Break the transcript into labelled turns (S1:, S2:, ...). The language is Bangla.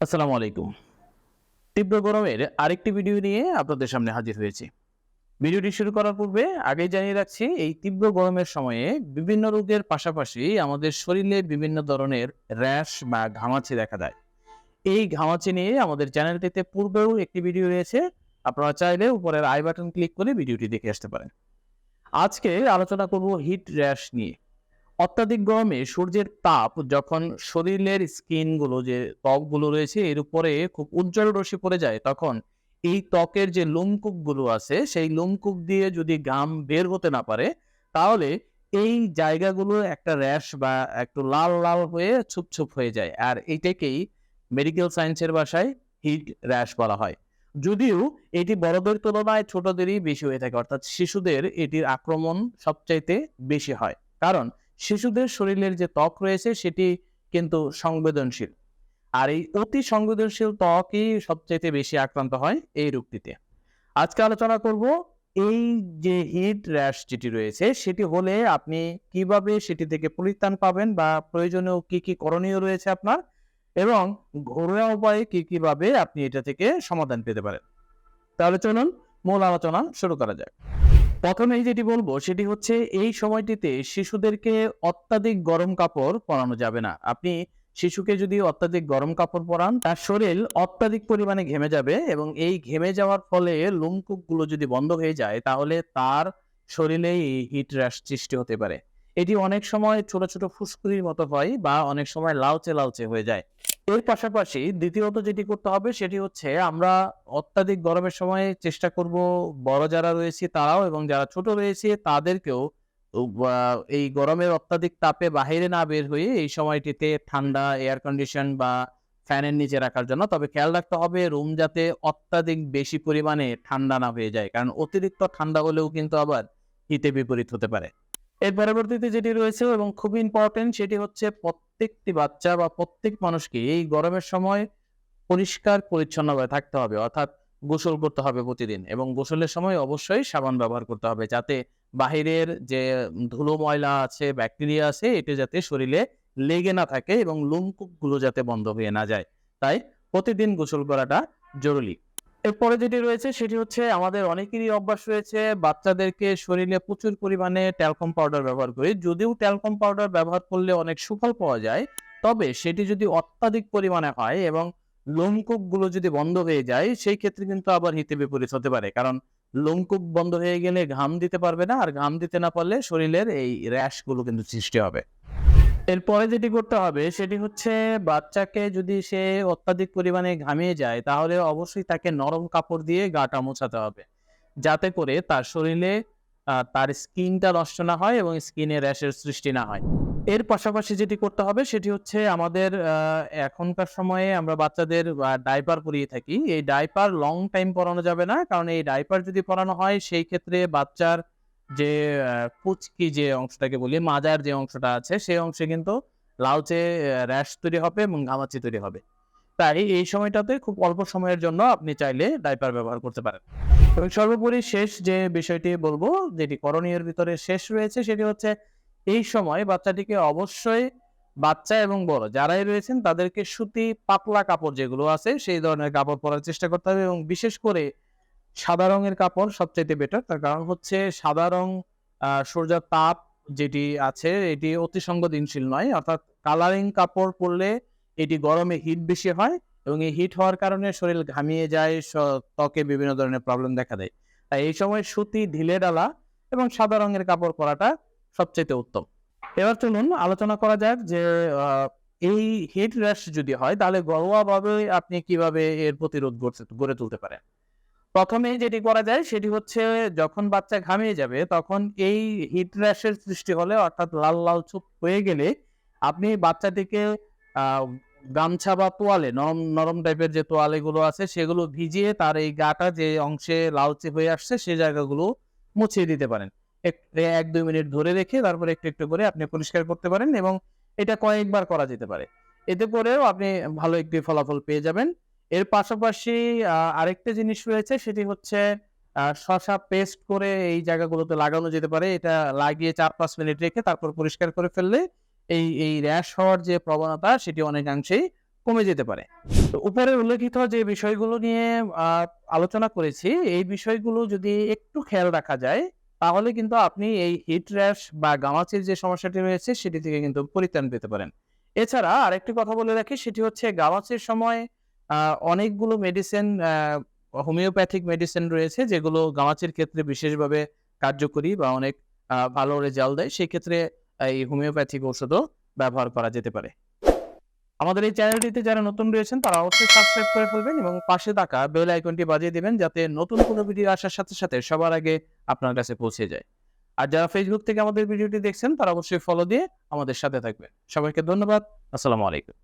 S1: আসসালামু আলাইকুম। তীব্র গরমের আরেকটি ভিডিও নিয়ে আপনাদের সামনে হাজির হয়েছি। ভিডিওটি শুরু করার পূর্বে আগেই জানিয়ে রাখছি, এই তীব্র গরমের সময়ে বিভিন্ন রোগের পাশাপাশি আমাদের শরীরে বিভিন্ন ধরনের র্যাশ বা ঘামাচি দেখা দেয়। এই ঘামাচি নিয়ে আমাদের চ্যানেলটিতে পূর্বেও একটি ভিডিও রয়েছে। আপনারা চাইলে উপরের আই বাটন ক্লিক করে ভিডিওটি দেখে আসতে পারেন। আজকে আলোচনা করব হিট র্যাশ নিয়ে। অত্যাধিক গরমে সূর্যের তাপ যখন শরীরের স্কিনগুলো যে ত্বকগুলো রয়েছে, এর উপরে খুব উজ্জ্বল রশ্মি পড়ে যায়, তখন এই ত্বকের যে লোমকূপগুলো আছে, সেই লোমকূপ দিয়ে যদি ঘাম বের হতে না পারে, তাহলে এই জায়গাগুলো একটা র্যাশ বা একটু লাল লাল হয়ে ছুপছুপ হয়ে যায়। আর এইটাকেই মেডিকেল সায়েন্সের ভাষায় হিট র্যাশ বলা হয়। যদিও এটি বড়দের তুলনায় ছোটদেরই বেশি হয়ে থাকে, অর্থাৎ শিশুদের এটির আক্রমণ সবচাইতে বেশি হয়। কারণ শিশুদের শরীরের যে ত্বক রয়েছে, সেটি কিন্তু সংবেদনশীল। আর এই অতি সংবেদনশীল ত্বকই সবচেয়ে বেশি আক্রান্ত হয় এই রোগটিতে। আজকে আলোচনা করব এই যে হিট র্যাশ যেটি রয়েছে, সেটি হলে আপনি কীভাবে সেটি থেকে পরিত্রাণ পাবেন বা প্রয়োজনীয় কি কি করণীয় রয়েছে আপনার এবং ঘরোয়া উপায়ে কি কীভাবে আপনি এটা থেকে সমাধান পেতে পারেন। তাহলে চলুন মূল আলোচনা শুরু করা যাক। প্রথমেই যেটি বলব সেটি হচ্ছে এই সময়টিতে শিশুদেরকে অত্যাধিক গরম কাপড় পরানো যাবে না। আপনি শিশুকে যদি অত্যাধিক গরম কাপড় পরান, তার শরীর অত্যাধিক পরিমাণে ঘেমে যাবে এবং এই ঘেমে যাওয়ার ফলে লোমকূপগুলো যদি বন্ধ হয়ে যায়, তাহলে তার শরীরে হিট র্যাশ সৃষ্টি হতে পারে। এটি অনেক সময় ছোট ছোট ফুসকুড়ির মতো হয় বা অনেক সময় লালচে লালচে হয়ে যায়। এর পাশাপাশি দ্বিতীয়ত যেটি করতে হবে সেটি হচ্ছে আমরা অত্যাধিক গরমের সময় চেষ্টা করব, বড় যারা রয়েছে তারাও এবং যারা ছোট রয়েছে তাদেরকেও এই গরমের অত্যাধিক তাপে বাইরে না বের হয়ে এই সময়টিতে ঠান্ডা এয়ার কন্ডিশন বা ফ্যানের নিচে রাখার জন্য। তবে খেয়াল রাখতে হবে রুম যাতে অত্যাধিক বেশি পরিমাণে ঠান্ডা না হয়ে যায়। কারণ অতিরিক্ত ঠান্ডা হলেও কিন্তু আবার হিতে বিপরীত হতে পারে। এর পরবর্তীতে যেটি রয়েছে এবং খুব ইম্পর্টেন্ট সেটি হচ্ছে প্রত্যেকটি বাচ্চা বা প্রত্যেক মানুষকে এই গরমের সময় পরিষ্কার, পরিচ্ছন্নভাবে থাকতে হবে। অর্থাৎ গোসল করতে হবে প্রতিদিন এবং গোসলের সময় অবশ্যই সাবান ব্যবহার করতে হবে যাতে বাহিরের যে ধুলো ময়লা আছে, ব্যাকটেরিয়া আছে, এটা যাতে শরীরে লেগে না থাকে এবং লোমকূপগুলো যাতে বন্ধ হয়ে না যায়। তাই প্রতিদিন গোসল করাটা জরুরি। এরপরে যেটি রয়েছে সেটি হচ্ছে আমাদের অনেকেরই অভ্যাস রয়েছে বাচ্চাদেরকে শরীরে প্রচুর পরিমাণে ট্যালকম পাউডার ব্যবহার করি। যদিও ট্যালকম পাউডার ব্যবহার করলে অনেক সুফল পাওয়া যায়, তবে সেটি যদি অত্যাধিক পরিমাণে হয় এবং লোমকূপগুলো যদি বন্ধ হয়ে যায়, সেই ক্ষেত্রে কিন্তু আবার হিতে বিপরীত হতে পারে। কারণ লোমকূপ বন্ধ হয়ে গেলে ঘাম দিতে পারবে না, আর ঘাম দিতে না পারলে শরীরের এই র্যাশগুলো কিন্তু সৃষ্টি হবে। এরপরে যেটি করতে হবে, সেটি হচ্ছে বাচ্চাকে যদি সে অত্যাধিক পরিমাণে ঘামিয়ে যায়, তাহলে অবশ্যই তাকে নরম কাপড় দিয়ে গাটা মোছাতে হবে। যাতে করে তার শরীরে তার স্কিনটা নষ্ট না হয় এবং স্কিনে র্যাশের সৃষ্টি না হয়। এর পাশাপাশি যেটি করতে হবে, সেটি হচ্ছে আমাদের এখনকার সময়ে আমরা বাচ্চাদের ডাইপার পরিয়ে থাকি। এই ডাইপার লং টাইম পরানো যাবে না, কারণ এই ডাইপার যদি পরানো হয়, সেই ক্ষেত্রে বাচ্চার যে কুচকি যে অংশটাকে বলি, মাজার যে অংশটা আছে, সেই অংশে কিন্তু লালচে র্যাশ তৈরি হবে এবং ঘামাচি তৈরি হবে। তাই এই সময়টাতে খুব অল্প সময়ের জন্য আপনি চাইলে ডাইপার ব্যবহার করতে পারেন। এবং সর্বোপরি শেষ যে বিষয়টি বলব, যেটি করণীয়ের ভিতরে শেষ রয়েছে, সেটি হচ্ছে এই সময় বাচ্চাটিকে অবশ্যই বাচ্চা এবং বড় যারাই রয়েছেন, তাদেরকে সুতি পাতলা কাপড় যেগুলো আছে, সেই ধরনের কাপড় পরার চেষ্টা করতে হবে এবং বিশেষ করে সাদা রঙের কাপড় সবচাইতে বেটার তার কারণ হচ্ছে সাদা রং সূর্যের তাপ যেটি আছে, এটি অতি সংবেদনশীল নয়। অর্থাৎ কালারিং কাপড় পরলে এটি গরমে হিট বেশি হয় এবং এই হিট হওয়ার কারণে শরীর ঘামিয়ে যায় ত্বকে বিভিন্ন ধরনের প্রবলেম দেখা দেয়। তাই এই সময় সুতি, ঢিলে ডালা এবং সাদা রঙের কাপড় পরাটা সবচেয়ে উত্তম। এবার চলুন আলোচনা করা যাক যে এই হিট র্যাশ যদি হয়, তাহলে ঘরোয়াভাবে আপনি কীভাবে এর প্রতিরোধ গড়ে তুলতে পারেন? প্রথমে যেটি করা যায় সেটি হচ্ছে যখন বাচ্চা ঘামিয়ে যাবে তখন এই হিট র্যাশের সৃষ্টি হলে অর্থাৎ লাল লাল চুপ হয়ে গেলে আপনি বাচ্চাটিকে গামছা বা তোয়ালে, নরম নরম টাইপের যে তোয়ালে গুলো আছে সেগুলো ভিজিয়ে তার এই গাটা যে অংশে লালচে হয়ে আসছে সে জায়গাগুলো মুছিয়ে দিতে পারেন। এক, দুই মিনিট ধরে রেখে তারপরে একটু একটু করে আপনি পরিষ্কার করতে পারেন এবং এটা কয়েকবার করা যেতে পারে। এতে করেও আপনি ভালো একটি ফলাফল পেয়ে যাবেন। এর পাশাপাশি আরেকটা জিনিস রয়েছে, সেটি হচ্ছে শসা পেস্ট করে এই জায়গাগুলোতে লাগানো যেতে পারে। এটা লাগিয়ে চার পাঁচ মিনিট রেখে তারপর পরিষ্কার করে ফেললে এই এই র্যাশ হওয়ার যে প্রবণতা, সেটি অনেকাংশেই কমে যেতে পারে। তো উপরে উল্লেখিত যে বিষয়গুলো নিয়ে আলোচনা করেছি, এই বিষয়গুলো যদি একটু খেয়াল রাখা যায়, তাহলে কিন্তু আপনি এই হিট র্যাশ বা গামাচির যে সমস্যাটি রয়েছে, সেটি থেকে কিন্তু পরিত্রাণ পেতে পারেন। এছাড়া আরেকটি কথা বলে রাখি, সেটি হচ্ছে গামাচির সময় অনেকগুলো মেডিসিন হোমিওপ্যাথিক মেডিসিন রয়েছে যেগুলো গামাচির ক্ষেত্রে বিশেষভাবে কার্যকরী বা অনেক ভালো রেজাল্ট দেয়। সেই ক্ষেত্রে এই হোমিওপ্যাথিক ওষুধও ব্যবহার করা যেতে পারে। আমাদের এই চ্যানেলটিতে যারা নতুন রয়েছেন, তারা অবশ্যই সাবস্ক্রাইব করে ফেলবেন এবং পাশে থাকা বেল আইকনটি বাজিয়ে দিবেন যাতে নতুন কোনো ভিডিও আসার সাথে সাথে সবার আগে আপনার কাছে পৌঁছে যায়। আর যারা ফেসবুক থেকে আমাদের ভিডিওটি দেখছেন, তারা অবশ্যই ফলো দিয়ে আমাদের সাথে থাকবেন। সবাইকে ধন্যবাদ। আসসালামু আলাইকুম।